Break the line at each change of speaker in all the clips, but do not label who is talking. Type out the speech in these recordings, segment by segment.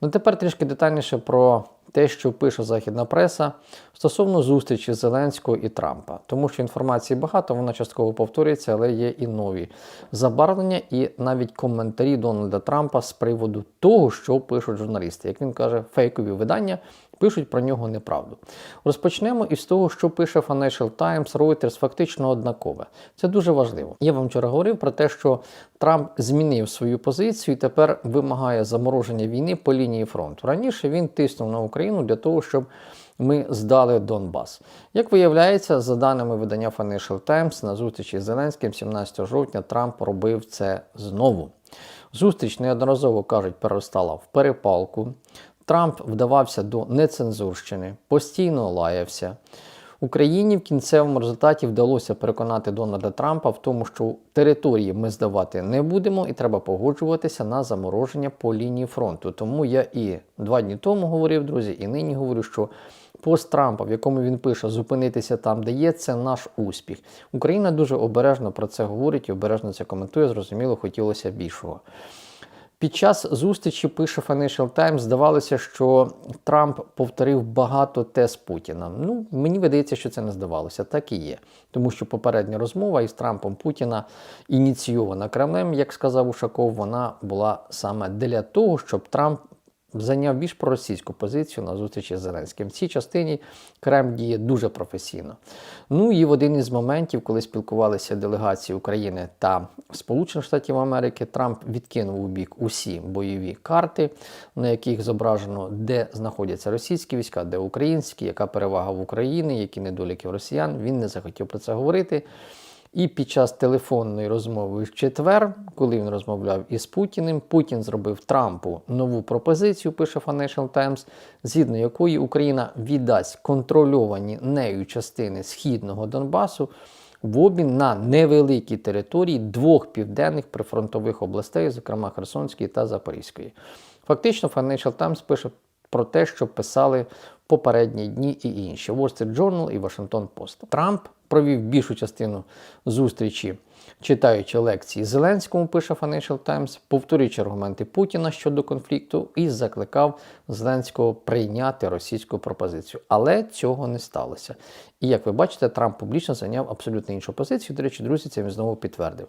Ну тепер трішки детальніше про те, що пише західна преса стосовно зустрічі Зеленського і Трампа, тому що інформації багато, вона частково повторюється, але є і нові забарвлення, і навіть коментарі Дональда Трампа з приводу того, що пишуть журналісти. Як він каже, фейкові видання пишуть про нього неправду. Розпочнемо із того, що пише Financial Times, Reuters, фактично однакове. Це дуже важливо. Я вам вчора говорив про те, що Трамп змінив свою позицію і тепер вимагає замороження війни по лінії фронту. Раніше він тиснув на Україну для того, щоб ми здали Донбас. Як виявляється, за даними видання Financial Times, на зустрічі з Зеленським 17 жовтня Трамп робив це знову. Зустріч неодноразово кажуть переростала в перепалку. Трамп вдавався до нецензурщини, постійно лаявся. Україні в кінцевому результаті вдалося переконати Дональда Трампа в тому, що території ми здавати не будемо, і треба погоджуватися на замороження по лінії фронту. Тому я і два дні тому говорив, друзі, і нині говорю, що пост Трампа, в якому він пише зупинитися там, де є, це наш успіх. Україна дуже обережно про це говорить і обережно це коментує. Зрозуміло, хотілося більшого. Під час зустрічі пише Financial Times, здавалося, що Трамп повторив багато тез Путіна. Ну, мені видається, що це не здавалося. Так і є. Тому що попередня розмова із Трампом Путіна ініційована Кремлем, як сказав Ушаков, вона була саме для того, щоб Трамп зайняв більш проросійську позицію на зустрічі з Зеленським. В цій частині Кремль діє дуже професійно. Ну і в один із моментів, коли спілкувалися делегації України та Сполучених Штатів Америки, Трамп відкинув у бік усі бойові карти, на яких зображено, де знаходяться російські війська, де українські, яка перевага в Україні, які недоліки в росіян. Він не захотів про це говорити. І під час телефонної розмови в четвер, коли він розмовляв із Путіним, Путін зробив Трампу нову пропозицію, пише Financial Times, згідно якої Україна віддасть контрольовані нею частини східного Донбасу в обмін на невеликі території двох південних прифронтових областей, зокрема Херсонської та Запорізької. Фактично, Financial Times пише про те, що писали попередні дні і інші Wall Street Journal і Washington Post. Трамп провів більшу частину зустрічі, читаючи лекції Зеленському, пише Financial Times, повторюючи аргументи Путіна щодо конфлікту і закликав Зеленського прийняти російську пропозицію. Але цього не сталося. І як ви бачите, Трамп публічно зайняв абсолютно іншу позицію. До речі, друзі, це він знову підтвердив.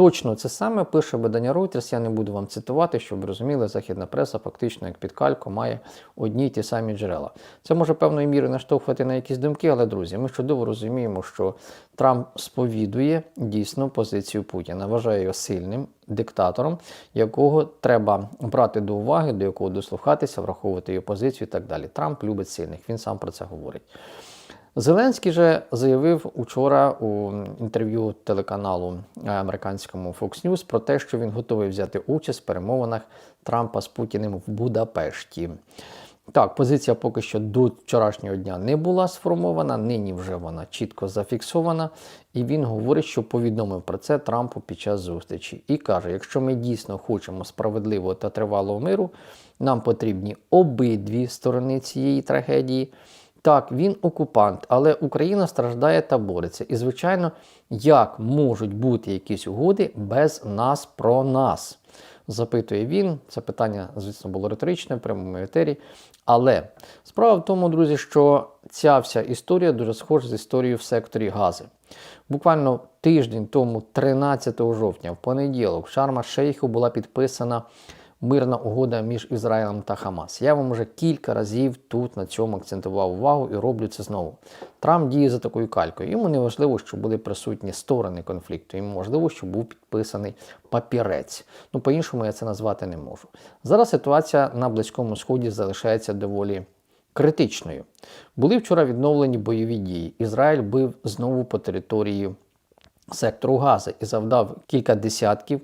Точно це саме пише видання Reuters, я не буду вам цитувати, щоб розуміли, західна преса фактично як під кальку має одні й ті самі джерела. Це може певною мірою наштовхувати на якісь думки, але друзі, ми чудово розуміємо, що Трамп сповідує дійсну позицію Путіна, вважає його сильним диктатором, якого треба брати до уваги, до якого дослухатися, враховувати його позицію і так далі. Трамп любить сильних, він сам про це говорить. Зеленський же заявив учора у інтерв'ю телеканалу американському Fox News про те, що він готовий взяти участь в перемовинах Трампа з Путіним в Будапешті. Так, позиція поки що до вчорашнього дня не була сформована, нині вже вона чітко зафіксована, і він говорить, що повідомив про це Трампу під час зустрічі. І каже: якщо ми дійсно хочемо справедливого та тривалого миру, нам потрібні обидві сторони цієї трагедії. Так, він окупант, але Україна страждає та бореться. І, звичайно, як можуть бути якісь угоди без нас про нас? Запитує він. Це питання, звісно, було риторичне в прямому етері. Але справа в тому, друзі, що ця вся історія дуже схожа з історією в секторі гази. Буквально тиждень тому, 13 жовтня, в понеділок, в Шарма Шейху була підписана мирна угода між Ізраїлем та Хамас. Я вам вже кілька разів тут на цьому акцентував увагу і роблю це знову. Трамп діє за такою калькою. Йому не важливо, щоб були присутні сторони конфлікту. Йому важливо, щоб був підписаний папірець. Ну, по-іншому я це назвати не можу. Зараз ситуація на Близькому Сході залишається доволі. Критичною були вчора відновлені бойові дії. Ізраїль бив знову по території сектору Гази і завдав кілька десятків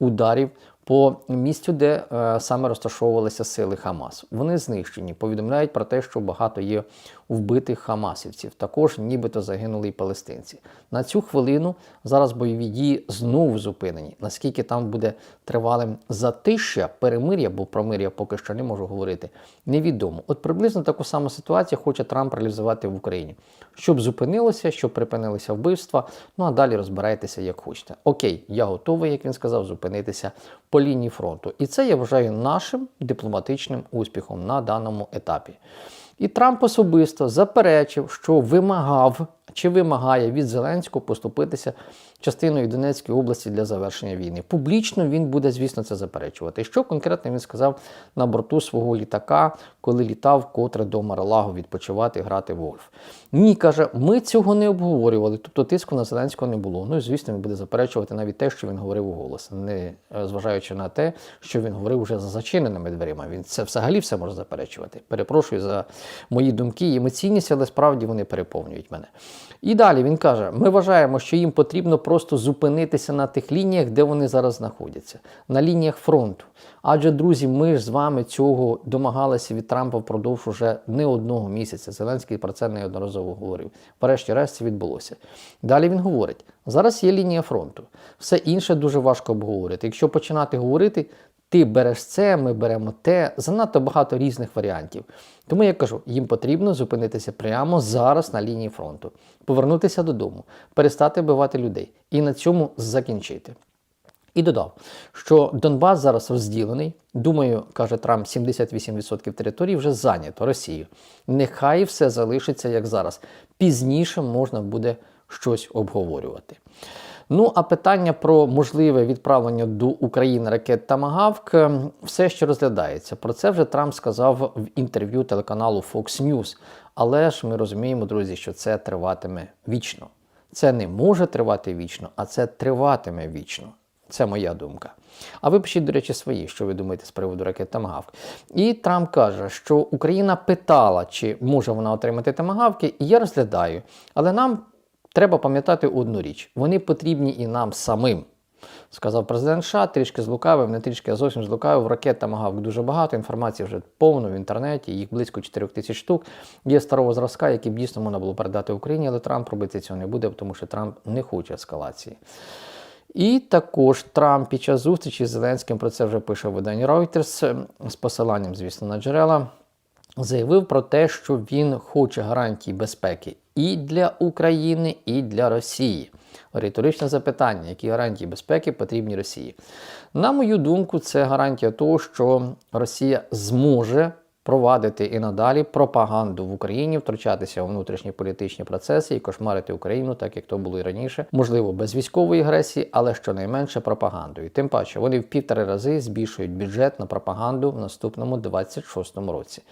ударів по місцю, де е, саме розташовувалися сили Хамас. Вони знищені. Повідомляють про те, що багато є вбитих хамасівців. Також нібито загинули і палестинці. На цю хвилину зараз бойові дії знову зупинені. Наскільки там буде тривалим затища, перемир'я, бо про мир'я поки що не можу говорити, невідомо. От приблизно таку саму ситуацію хоче Трамп реалізувати в Україні, щоб зупинилося, щоб припинилися вбивства. Ну а далі розбирайтеся як хочете. Окей, я готовий, як він сказав, зупинитися лінії фронту. І це я вважаю нашим дипломатичним успіхом на даному етапі. І Трамп особисто заперечив, що вимагав чи вимагає від Зеленського поступитися частиною Донецької області для завершення війни. Публічно він буде, звісно, це заперечувати. І що конкретно він сказав на борту свого літака, коли літав котре до Маралагу відпочивати, грати в гольф? Ні, каже, ми цього не обговорювали, тобто тиску на Зеленського не було. Ну і звісно, він буде заперечувати навіть те, що він говорив у голос, не е, зважаючи на те, що він говорив уже за зачиненими дверима. Він це взагалі все може заперечувати. Перепрошую за мої думки і емоційність, але справді вони переповнюють мене. І далі він каже: ми вважаємо, що їм потрібно просто зупинитися на тих лініях, де вони зараз знаходяться, на лініях фронту. Адже, друзі, ми ж з вами цього домагалися від Трампа впродовж уже не одного місяця. Зеленський про це неодноразово говорив. Врешті-решт це відбулося. Далі він говорить: зараз є лінія фронту. Все інше дуже важко обговорити. Якщо починати говорити, ти береш це, ми беремо те, занадто багато різних варіантів. Тому я кажу, їм потрібно зупинитися прямо зараз на лінії фронту, повернутися додому, перестати вбивати людей і на цьому закінчити. І додав, що Донбас зараз розділений. Думаю, каже Трамп, 78% території вже зайнято Росією. Нехай все залишиться як зараз. Пізніше можна буде щось обговорювати. Ну, а питання про можливе відправлення до України ракет Тамагавк ем, все ще розглядається. Про це вже Трамп сказав в інтерв'ю телеканалу Fox News. Але ж ми розуміємо, друзі, що це триватиме вічно. Це не може тривати вічно, а це триватиме вічно. Це моя думка. А ви пишіть, до речі, свої, що ви думаєте з приводу ракет Тамагавк. І Трамп каже, що Україна питала, чи може вона отримати тамагавки, і я розглядаю. Але нам треба пам'ятати одну річ: вони потрібні і нам самим. Сказав президент США, трішки злукавив, не трішки, а зовсім злукавив. Ракет Тамагавк дуже багато, інформації вже повно в інтернеті, їх близько 4 тисяч штук. Є старого зразка, які б дійсно можна було передати Україні, але Трамп робити цього не буде, тому що Трамп не хоче ескалації. І також Трамп під час зустрічі з Зеленським про це вже пише видання Reuters з посиланням, звісно, на джерела. Заявив про те, що він хоче гарантій безпеки і для України, і для Росії. Риторичне запитання, які гарантії безпеки потрібні Росії. На мою думку, це гарантія того, що Росія зможе провадити і надалі пропаганду в Україні, втручатися у внутрішні політичні процеси і кошмарити Україну, так як то було і раніше, можливо, без військової агресії, але щонайменше пропагандою. Тим паче вони в півтори рази збільшують бюджет на пропаганду в наступному 26-му році.